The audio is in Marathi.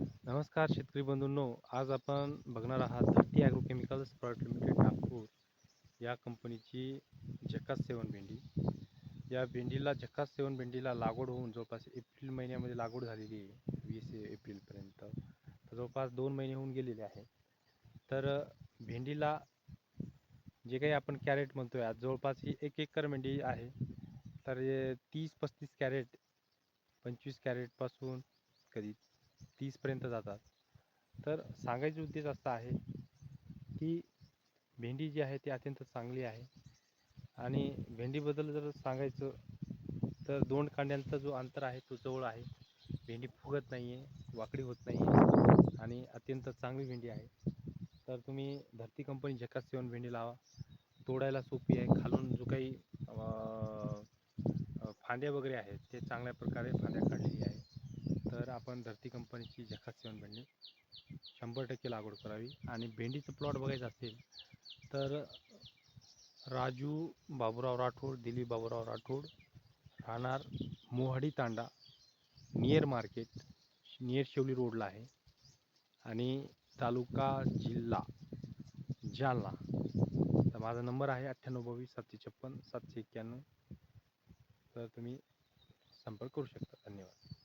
नमस्कार शेतकरी बंधूंनो आज आपण बघणार आहात Dharti agro chemicals private limited Nagpur या कंपनीची झकास सेवन भेंडी. या भेंडीला झकास सेवन भेंडीला लागवड होऊन जवळपास एप्रिल महिन्यामध्ये लागवड झालेली आहे वीस एप्रिलपर्यंत जवळपास दोन महिने होऊन गेलेले आहे तर भेंडीला जे काही आपण कॅरेट म्हणतोय आज जवळपास ही एक एकर भेंडी आहे. तर तीस पस्तीस कॅरेट पंचवीस कॅरेटपासून कधी तीसपर्यंत जातात. तर सांगायचा उद्देश असा आहे की भेंडी जी आहे ती अत्यंत चांगली आहे. आणि भेंडीबद्दल जर सांगायचं तर दोन कांड्यांचा जो अंतर आहे तो जवळ आहे. भेंडी फुगत नाही आहे वाकडी होत नाही आहे आणि अत्यंत चांगली भेंडी आहे. तर तुम्ही धरती कंपनी झकास सेवन भेंडी लावा. तोडायला सोपी आहे. खालून जो काही फांद्या वगैरे आहेत ते चांगल्या प्रकारे फांद्या काढलेली आहे आपण धरती कंपनीची झकास सेवन भेंडी शंभर टक्के लागवड करावी. आणि भेंडीचं प्लॉट बघायचं असेल तर राजू बाबूराव राठोड दिलीप बाबूराव राठोड राहणार Mohadi Tanda near market near Shevli रोडला आहे. आणि तालुका जिल्हा जालना. तर माझा नंबर आहे अठ्ठ्याण्णव बावीस सातशे छप्पन सातशे एक्क्याण्णव. तर तुम्ही संपर्क करू शकता. धन्यवाद.